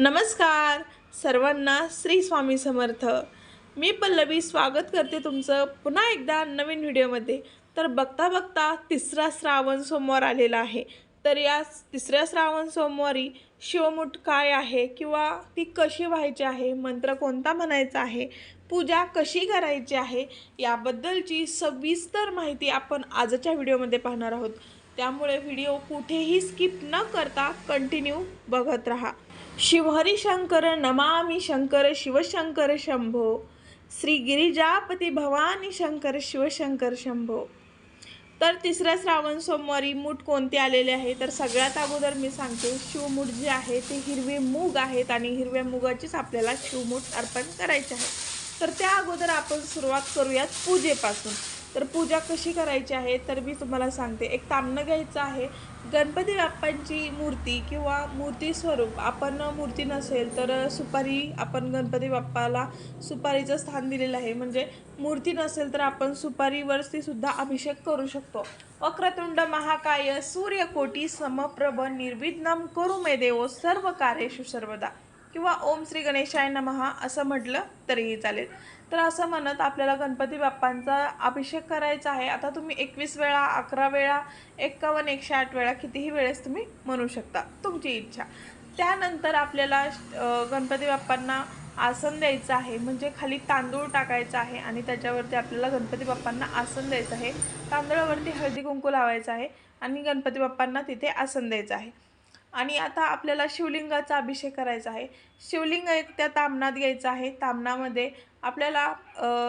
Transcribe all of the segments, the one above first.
नमस्कार. सर्वांना श्री स्वामी समर्थ. मी पल्लवी स्वागत करते तुमचं पुन्हा एकदा नवीन व्हिडिओमध्ये. तर बघता बघता तिसरा श्रावण सोमवार आलेला आहे. तर या तिसऱ्या श्रावण सोमवारी शिवमुठ काय आहे किंवा ती कशी व्हायची आहे मंत्र कोणता म्हणायचा आहे पूजा कशी करायची आहे याबद्दलची सविस्तर माहिती आपण आजच्या व्हिडिओमध्ये पाहणार आहोत. त्यामुळे व्हिडिओ कुठेही स्किप न करता कंटिन्यू बघत राहा. शिवहरी शंकर नमामि शंकर शिवशंकर शंभो। श्री गिरिजापती भवानी शंकर शिवशंकर शंभो। तर तिसऱ्या श्रावण सोमवारी मूठ कोणते आलेले आहे? तर सगळ्यात अगोदर मी सांगते शिवमूठ जे आहे ते हिरवे मूग आहेत आणि हिरव्या मुगाचीच आपल्याला शिवमूठ अर्पण करायचे आहे. तर त्या अगोदर आपण सुरुवात करूयात पूजेपासून. तर पूजा कशी करायची आहे? तर मी तुम्हाला सांगते एक तामणं घ्यायचं आहे. गणपती बाप्पांची मूर्ती किंवा मूर्ती स्वरूप आपण मूर्ती नसेल तर सुपारी आपण गणपती बाप्पाला सुपारीचं स्थान दिलेलं आहे. म्हणजे मूर्ती नसेल तर आपण सुपारीवरती सुद्धा अभिषेक करू शकतो. वक्रतुंड महाकाय सूर्यकोटी समप्रभ निर्विघ्नम करू मे देवो सर्व कार्येषु सर्वदा. किंवा ओम श्री गणेशाय नमहा असं म्हटलं तरीही चालेल. तर असं म्हणत आपल्याला गणपती बाप्पांचा अभिषेक करायचा आहे. आता तुम्ही एकवीस वेळा अकरा वेळा एक्कावन्न एकशे आठ वेळा कितीही वेळेस तुम्ही म्हणू शकता तुमची इच्छा. त्यानंतर आपल्याला गणपती बाप्पांना आसन द्यायचं आहे. म्हणजे खाली तांदूळ टाकायचा आहे आणि त्याच्यावरती आपल्याला गणपती बाप्पांना आसन द्यायचं आहे. तांदळावरती हळदी कुंकू लावायचं आहे आणि गणपती बाप्पांना तिथे आसन द्यायचं आहे. आणि आता आपल्याला शिवलिंगाचा अभिषेक करायचा आहे. शिवलिंग एक त्या तामणात घ्यायचं आहे. तामणामध्ये आपल्याला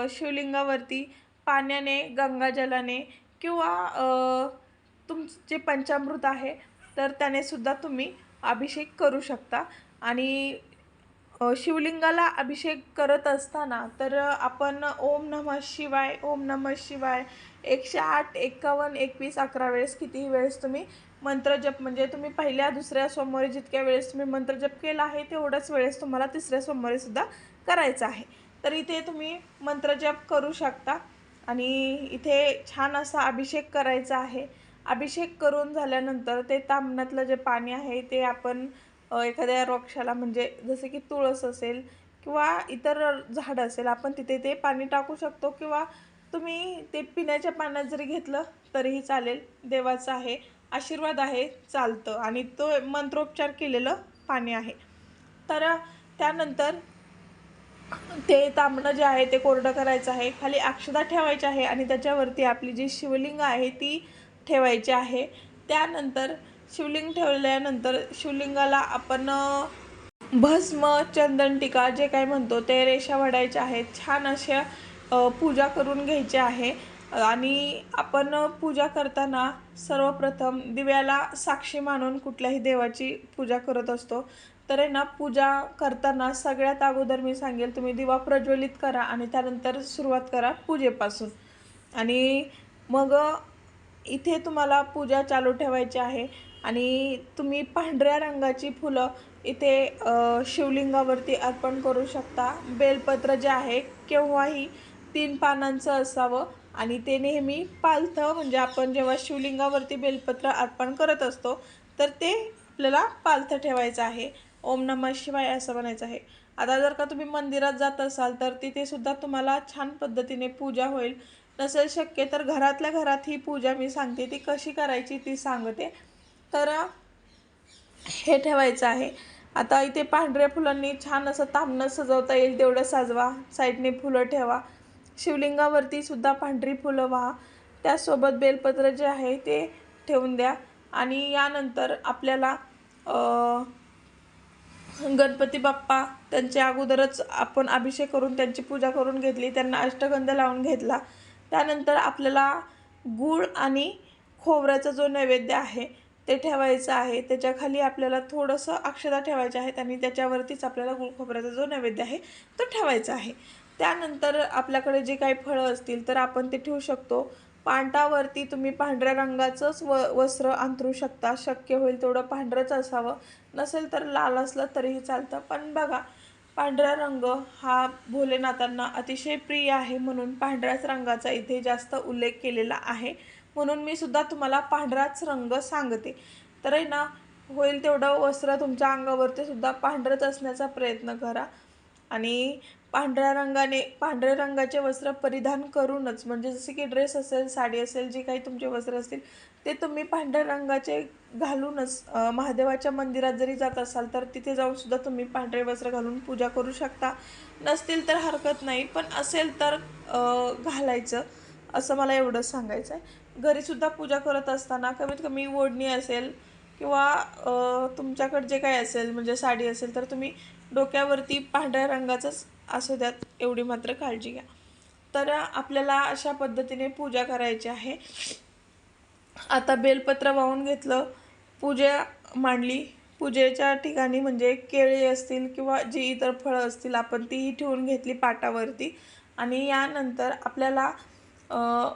शिवलिंगावरती पाण्याने गंगाजलाने किंवा तुमचे पंचामृत आहे तर त्याने सुद्धा तुम्ही अभिषेक करू शकता. आणि शिवलिंगाला अभिषेक करत असताना तर आपण ओम नमः शिवाय ओम नमः शिवाय एकशे आठ एक्कावन्न एकवीस अकरा वेळेस कितीही वेळेस तुम्ही मंत्रजप म्हणजे तुम्ही पहिल्या दुसऱ्या सोमवारी जितक्या वेळेस तुम्ही मंत्रजप केला आहे तेवढ्याच वेळेस तुम्हाला तिसऱ्या सोमवारी सुद्धा करायचं आहे. तर इथे तुम्ही मंत्रजप करू शकता आणि इथे छान असा अभिषेक करायचा आहे. अभिषेक करून झाल्यानंतर ते तामणातलं जे पाणी आहे ते आपण एखाद्या वृक्षाला म्हणजे जसे की तुळस असेल किंवा इतर झाड असेल आपण तिथे ते पाणी टाकू शकतो किंवा तुम्ही ते पिण्याच्या पाण्यात जरी घेतलं तरीही चालेल. देवाचं आहे. आशीर्वाद आहे चालतं. आणि तो मंत्रोपचार केलेलं पाणी आहे. तर त्यानंतर ते तांबणं जे आहे ते कोरडं करायचं आहे. खाली अक्षदा ठेवायची आहे आणि त्याच्यावरती आपली जी शिवलिंग आहे ती ठेवायची आहे. त्यानंतर शिवलिंग ठेवल्यानंतर शिवलिंगाला आपण भस्म चंदन टीका जे काय म्हणतो ते रेषा वाढायच्या आहेत. छान अशा पूजा करून घ्यायची आहे. आणि आपण पूजा करताना सर्वप्रथम दिव्याला साक्षी मानून कुठल्याही देवाची पूजा करत असतो. तर आहे ना पूजा करताना सगळ्यात अगोदर मी सांगेल तुम्ही दिवा प्रज्वलित करा आणि त्यानंतर सुरुवात करा पूजेपासून. आणि मग इथे तुम्हाला पूजा चालू ठेवायची आहे आणि तुम्ही पांढऱ्या रंगाची फुलं इथे शिवलिंगावरती अर्पण करू शकता. बेलपत्र जे आहे केव्हाही तीन पानांचं असावं. आणि ते नेहमी पालथं म्हणजे आपण जेव्हा शिवलिंगावरती बेलपत्र अर्पण करत असतो तर ते आपल्याला पालथं ठेवायचं आहे. ओम नमः शिवाय असं म्हणायचं आहे. आता जर का तुम्ही मंदिरात जात असाल तर तिथे सुद्धा तुम्हाला छान पद्धतीने पूजा होईल. नसेल शक्य तर घरातल्या घरात ही पूजा मी सांगते. ती कशी करायची ती सांगते. तर हे ठेवायचं आहे. आता इथे पांढऱ्या फुलांनी छान असं तांबणं सजवता येईल. तेवढं साजवा. साईडने फुलं ठेवा. शिवलिंगावरती सुद्धा पांढरी फुलं व्हा. त्यासोबत बेलपत्र जे आहे ते ठेवून द्या. आणि यानंतर आपल्याला गणपती बाप्पा त्यांच्या अगोदरच आपण अभिषेक करून त्यांची पूजा करून घेतली त्यांना अष्टगंध लावून घेतला. त्यानंतर आपल्याला गूळ आणि खोबऱ्याचा जो नैवेद्य आहे ते ठेवायचं आहे. त्याच्याखाली आपल्याला थोडंसं अक्षता ठेवायच्या आहेत आणि त्याच्यावरतीच आपल्याला गुळ खोबऱ्याचा जो नैवेद्य आहे तो ठेवायचा आहे. त्यानंतर आपल्याकडे जे काही फळं असतील तर आपण ते ठेवू शकतो. पांटावरती तुम्ही पांढऱ्या रंगाचंच व वस्त्र अंथरू शकता. शक्य होईल तेवढं पांढरंच असावं. नसेल तर लाल असलं तरीही चालतं. पण बघा पांढरा रंग हा भोलेनाथांना अतिशय प्रिय आहे म्हणून पांढऱ्याच रंगाचा इथे जास्त उल्लेख केलेला आहे. म्हणून मी सुद्धा तुम्हाला पांढराच रंग सांगते. तर आहे ना होईल तेवढं वस्त्र तुमच्या अंगावरती सुद्धा पांढरंच असण्याचा प्रयत्न करा. आणि पांढऱ्या रंगाने पांढऱ्या रंगाचे वस्त्र परिधान करूनच म्हणजे जसे की ड्रेस असेल साडी असेल जे काही तुमचे वस्त्र असतील ते तुम्ही पांढऱ्या रंगाचे घालूनच महादेवाच्या मंदिरात जरी जात असाल तर तिथे जाऊनसुद्धा तुम्ही पांढरे वस्त्र घालून पूजा करू शकता. नसतील तर हरकत नाही पण असेल तर घालायचं असं मला एवढंच सांगायचं आहे घरीसुद्धा पूजा करत असताना कमीत कमी ओढणी असेल किंवा तुमच्याकडे जे काही असेल म्हणजे साडी असेल तर तुम्ही डोक्यावरती पांढऱ्या रंगाचंच असू द्यात एवढी मात्र काळजी घ्या. तर आपल्याला अशा पद्धतीने पूजा करायची आहे. आता बेलपत्र वाहून घेतलं पूजा मांडली. पूजेच्या ठिकाणी म्हणजे केळी असतील किंवा जी इतर फळं असतील आपण तीही ठेवून घेतली पाटावरती. आणि यानंतर आपल्याला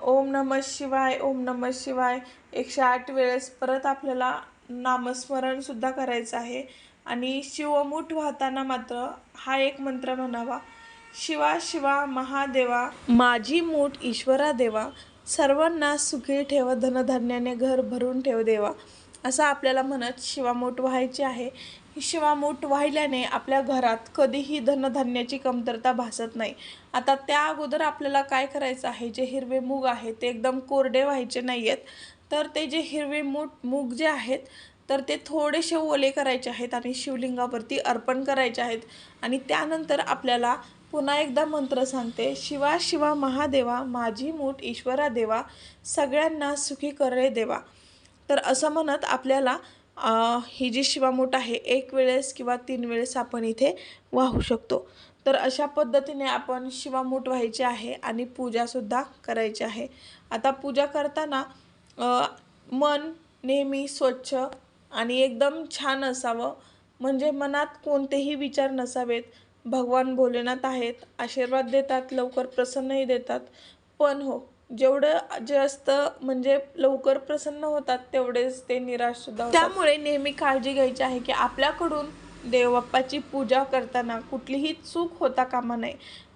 ओम नमः शिवाय ओम नमः शिवाय एकशे आठ वेळेस परत आपल्याला नामस्मरणसुद्धा करायचं आहे. आणि शिवमूठ वाहताना मात्र हा एक मंत्र म्हणावा. शिवा शिवा महादेवा माझी मूठ ईश्वरा देवा. सर्वांना सुखी ठेव धनधान्याने घर भरून ठेव देवा. असं आपल्याला म्हणत शिवामूठ व्हायची आहे. ही शिवामूठ वाहिल्याने आपल्या घरात कधीही धनधान्याची कमतरता भासत नाही. आता त्या अगोदर आपल्याला काय करायचं आहे? जे हिरवे मूग आहे ते एकदम कोरडे व्हायचे नाही आहेत तर ते जे हिरवे मूठ मूग जे आहेत तर ते थोडेसे ओले करायचे आहेत आणि शिवलिंगावरती अर्पण करायचे आहेत. आणि त्यानंतर आपल्याला पुन्हा एकदा मंत्र सांगते शिवा शिवा महादेवा माझी मूठ ईश्वरा देवा सगळ्यांना सुखी करे देवा. तर असं म्हणत आपल्याला ही जी शिवामूठ आहे एक वेळेस किंवा तीन वेळेस आपण इथे वाहू शकतो. तर अशा पद्धतीने आपण शिवामूठ व्हायची आहे आणि पूजासुद्धा करायची आहे. आता पूजा करताना मन नेहमी स्वच्छ आणि एकदम छान असावं. म्हणजे मनात कोणतेही विचार नसावेत. भगवान भोलेनाथ आहेत आशीर्वाद देतात लवकर प्रसन्नही देतात. पण हो जेवढं जास्त म्हणजे लवकर प्रसन्न होतात तेवढेच ते निराशसुद्धा होतात. त्यामुळे नेहमी काळजी घ्यायची आहे की आपल्याकडून देवबाप्पाची पूजा करताना कुठलीही चूक होता कामा नये.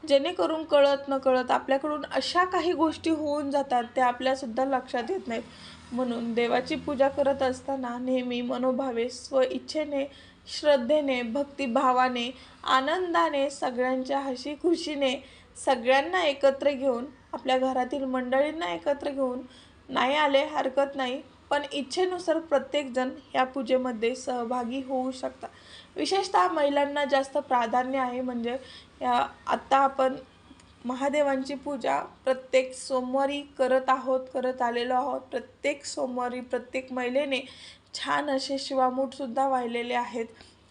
जेणेकरून कळत न कळत आपल्याकडून अशा काही गोष्टी होऊन जातात त्या आपल्यासुद्धा लक्षात येत नाहीत. म्हणून देवाची पूजा करत असताना नेहमी मनोभावे स्व इच्छेने श्रद्धेने भक्तिभावाने आनंदाने सगळ्यांच्या हशी खुशीने सगळ्यांना एकत्र घेऊन आपल्या घरातील मंडळींना एकत्र घेऊन नाही आले हरकत नाही पण इच्छेनुसार प्रत्येकजण ह्या पूजेमध्ये सहभागी होऊ शकतात. विशेषतः महिलांना जास्त प्राधान्य आहे. म्हणजे या आत्ता आपण महादेवांची पूजा प्रत्येक सोमवारी करत आहोत करत आलेलो आहोत. प्रत्येक सोमवारी प्रत्येक महिलेने छान असे शिवामूठसुद्धा वाहिलेले आहेत.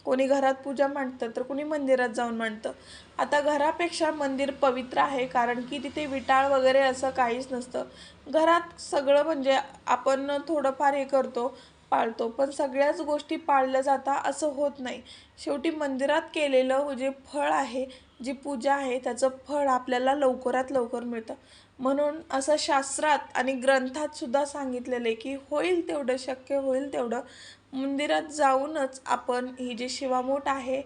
कोणी घरात पूजा मांडतं तर कोणी मंदिरात जाऊन मांडतं. आता घरापेक्षा मंदिर पवित्र आहे कारण की तिथे विटाळ वगैरे असं काहीच नसतं. घरात सगळं म्हणजे आपण थोडंफार हे करतो. पाळतो. पण सगळ्याच गोष्टी पाळल्या जाता असं होत नाही. शेवटी मंदिरात केलेलं जे फळ आहे जी पूजा आहे त्याचं फळ आपल्याला लवकरात लवकर मिळतं. म्हणून असं शास्त्रात आणि ग्रंथात सुद्धा सांगितलेलं आहे की होईल तेवढं शक्य होईल तेवढं. मंदिरात जाऊनच आपण ही जी शिवामूठ आहे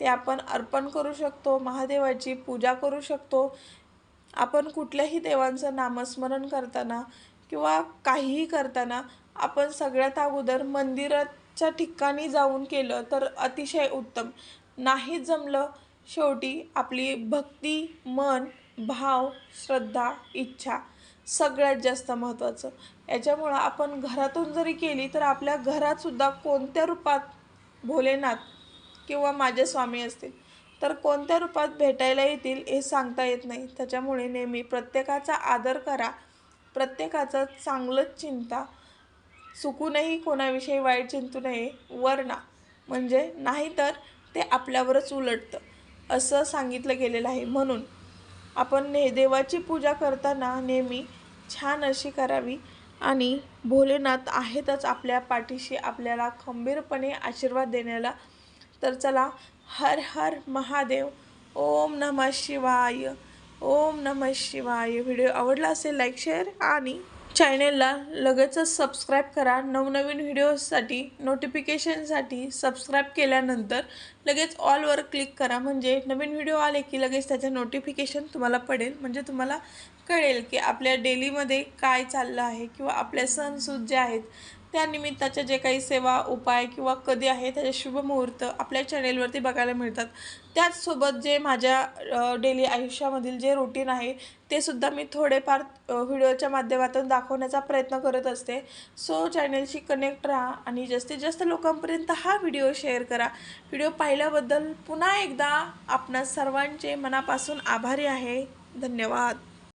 ते आपण अर्पण करू शकतो महादेवाची पूजा करू शकतो. आपण कुठल्याही देवांचं नामस्मरण करताना किंवा काहीही करताना आपण सगळ्यात अगोदर मंदिराच्या ठिकाणी जाऊन केलं तर अतिशय उत्तम. नाही जमलं शेवटी आपली भक्ती मन भाव श्रद्धा इच्छा सगळ्यात जास्त महत्त्वाचं. याच्यामुळं आपण घरातून जरी केली तर आपल्या घरातसुद्धा कोणत्या रूपात भोलेनाथ किंवा माझे स्वामी असतील तर कोणत्या रूपात भेटायला येतील हे सांगता येत नाही. त्याच्यामुळे नेहमी प्रत्येकाचा आदर करा प्रत्येकाचं चांगलंच चिंता चुकूनही कोणाविषयी वाईट चिंतू नये वरना म्हणजे नाहीतर ते आपल्यावरच उलटतं. असं सांगितलं गेलेलं आहे. म्हणून आपण ने देवाची पूजा करताना नेहमी छान अशी करावी. आणि भोलेनाथ आहेतच आपल्या पाठीशी आपल्याला खंबीरपणे आशीर्वाद देण्याला. तर चला हर हर महादेव. ओम नमः शिवाय. ओम नमः शिवाय. व्हिडिओ आवडला असेल लाईक शेअर आणि चॅनेलला लगेचच सबस्क्राईब करा. नवनवीन व्हिडिओसाठी नोटिफिकेशनसाठी सबस्क्राईब केल्यानंतर लगेच ऑलवर क्लिक करा. म्हणजे नवीन व्हिडिओ आले की लगेच त्याचं नोटिफिकेशन तुम्हाला पडेल. म्हणजे तुम्हाला कळेल की आपल्या डेलीमध्ये काय चाललं आहे किंवा आपले सणसूद जे आहेत त्या जे काही सेवा उपाय किंवा कधी आहे त्याचे शुभमुहूर्त आपल्या चॅनेलवरती बघायला मिळतात. त्याचसोबत जे माझ्या डेली आयुष्यामधील जे रुटीन आहे ते सुद्धा मी थोडेफार व्हिडिओच्या माध्यमातून दाखवण्याचा प्रयत्न करत असते. सो चॅनेलशी कनेक्ट राहा आणि जास्तीत जास्त लोकांपर्यंत हा व्हिडिओ शेअर करा. व्हिडिओ पाहिल्याबद्दल पुन्हा एकदा आपणा सर्वांचे मनापासून आभारी आहे. धन्यवाद.